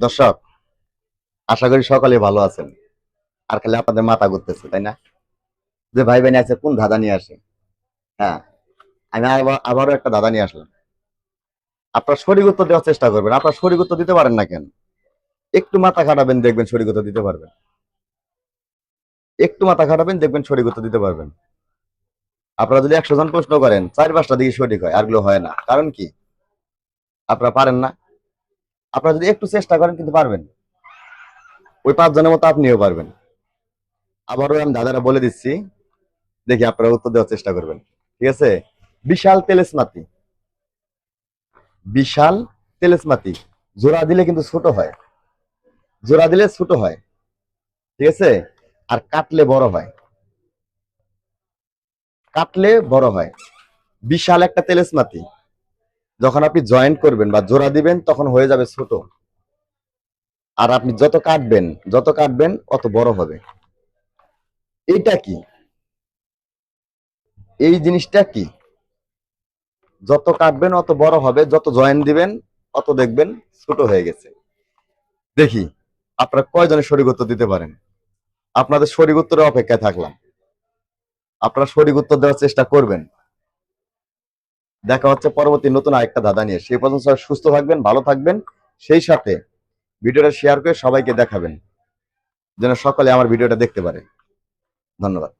দর্শক, আশা করি সকলে ভালো আছেন। আর খালি আপনাদের মাথা ঘুরতেছে, তাই না? যে ভাই বোন আছে, কোন ধাঁধা নিয়ে আসে? হ্যাঁ আমি আবারও একটা দাদা নিয়ে আসলাম। আপনার শরীর উত্তর দেওয়ার চেষ্টা করবেন। আপনার শরীর উত্তর দিতে পারেন না কেন? একটু মাথা খাটাবেন, দেখবেন শরীর উত্তর দিতে পারবেন। একটু মাথা খাটাবেন, দেখবেন শরীর উত্তর দিতে পারবেন। আপনারা যদি একশো জন প্রশ্ন করেন, চার পাঁচটা দিকে সঠিক হয় আরগুলো হয় না। কারণ কি? আপনারা পারেন না। আপনারা যদি একটু চেষ্টা করেন, কিন্তু পারবেন ওই পাঁচজনের মতো আপনিও পারবেন। আবারও আমি দাদারা বলে দিচ্ছি, দেখি আপনারা উত্তর দেওয়ার চেষ্টা করবেন। ঠিক আছে? বিশাল তেলেসমাতি। বিশাল তেলেসমাতি। জোড়া দিলে কিন্তু ছোট হয়। জোড়া দিলে ছোট হয়। ঠিক আছে? আর কাটলে বড় হয়। কাটলে বড় হয়। বিশাল একটা তেলেসমাতি। যখন আপনি জয়েন্ট করবেন বা জোড়া দিবেন, তখন হয়ে যাবে ছোট। আর আপনি যত কাটবেন যত কাটবেন, অত বড় হবে। এইটা কি? এই জিনিসটা কি? যত কাটবেন, অত বড় হবে, যত জয়েন দিবেন, অত দেখবেন ছোট হয়ে গেছে। দেখি, আপনারা কয়জনের সঠিক উত্তর দিতে পারেন? আপনাদের সঠিক উত্তরের অপেক্ষায় থাকলাম। আপনারা সঠিক উত্তর দেওয়ার চেষ্টা করবেন। দেখা হচ্ছে পরবর্তী নতুন আরেকটা দাদা নিয়ে। সেই পর্যন্ত সবাই সুস্থ থাকবেন, ভালো থাকবেন। সেই সাথে ভিডিওটা শেয়ার করে সবাইকে দেখাবেন, যেন সকলে আমার ভিডিওটা দেখতে পারে। ধন্যবাদ।